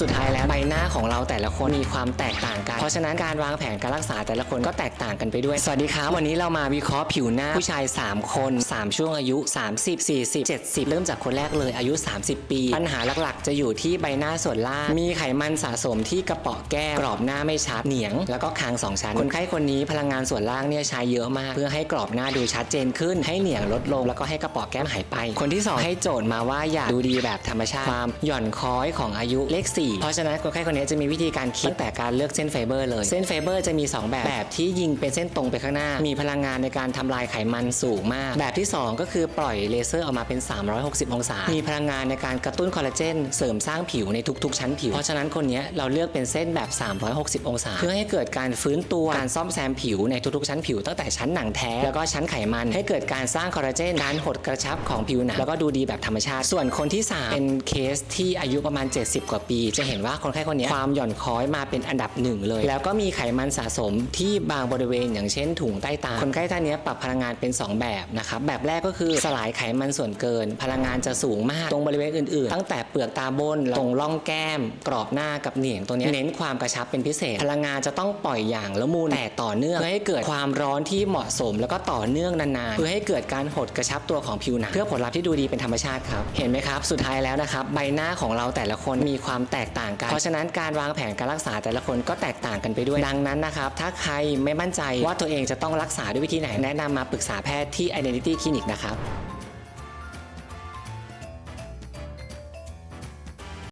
สุดท้ายแล้วใบหน้าของเราแต่ละคนมีความแตกต่างกัน เพราะฉะนั้นการวางแผนการรักษาแต่ละคนก็แตกต่างกันไปด้วย สวัสดีครับ วันนี้เรามาวิเคราะห์ผิวหน้าผู้ชาย 3 คน 3 ช่วงอายุ 30 40 70 เริ่มจากคนแรกเลยอายุ 30 ปี ปัญหาหลักๆ จะอยู่ที่ใบหน้าส่วนล่าง มีไขมันสะสมที่กระเปาะแก้มกรอบหน้าไม่ชัดเหนียง แล้วก็คางสองชั้น คนไข้คนนี้พลังงานส่วนล่างเนี่ยใช้เยอะมาก เพื่อให้กรอบหน้าดูชัดเจนขึ้น ให้เหนียงลดลงแล้วก็ให้กระเปาะแก้มหายไป คนที่สองให้โจทย์มาว่าอยากดูดีแบบธรรมชาติความหย่อนคล้อยของอายุเลข4เพราะฉะนั้นคนไข้คนนี้จะมีวิธีการคิดตั้งแต่การเลือกเส้นไฟเบอร์เลย เส้นไฟเบอร์จะมี 2 แบบ แบบที่ยิงเป็นเส้นตรงไปข้างหน้า มีพลังงานในการทำลายไขมันสูงมาก แบบที่ 2 ก็คือปล่อยเลเซอร์ออกมาเป็น 360 องศา มีพลังงานในการกระตุ้นคอลลาเจนเสริมสร้างผิวในทุกๆ ชั้นผิว เพราะฉะนั้นคนนี้เราเลือกเป็นเส้นแบบ 360 องศา เพื่อให้เกิดการฟื้นตัวการซ่อมแซมผิวในทุกๆ ชั้นผิวตั้งแต่ชั้นหนังแท้แล้วก็ชั้นไขมันให้เกิดการสร้างคอลลาเจนการหดกระชับของผิวหนังแล้วก็ดูดีแบบธรรมชาติ ส่วนคนที่ 3 เป็นเคสที่อายุประมาณ 70 กว่าปีจะเห็นว่าคนไข้คนนี้ความหย่อนคล้อยมาเป็นอันดับหนึ่งเลย แล้วก็มีไขมันสะสมที่บางบริเวณ อย่างเช่นถุงใต้ตา คนไข้ท่านนี้ปรับพลังงานเป็น 2 แบบนะครับ แบบแรกก็คือสลายไขมันส่วนเกิน พลังงานจะสูงมากตรงบริเวณอื่นๆ ตั้งแต่เปลือกตาบนตรงร่องแก้ม กรอบหน้ากับเหนียงตัวนี้เน้นความกระชับเป็นพิเศษ พลังงานจะต้องปล่อยอย่างละมุนแต่ต่อเนื่องเพื่อให้เกิดความร้อนที่เหมาะสม แล้วก็ต่อเนื่องนานๆเพื่อให้เกิดการหดกระชับตัวของผิวหนังเพื่อผลลัพธ์ที่ดูดีเป็นธรรมชาติครับเห็นไหมครับสุดท้ายแล้วนะครับใบหน้าของเราแต่ละคนมีความแตกต่างกัน เพราะฉะนั้นการวางแผนการรักษาแต่ละคนก็แตกต่างกันไปด้วยดังนั้นนะครับ ถ้าใครไม่มั่นใจว่าตัวเองจะต้องรักษาด้วยวิธีไหนแนะนำมาปรึกษาแพทย์ที่ Identity Clinic นะครับ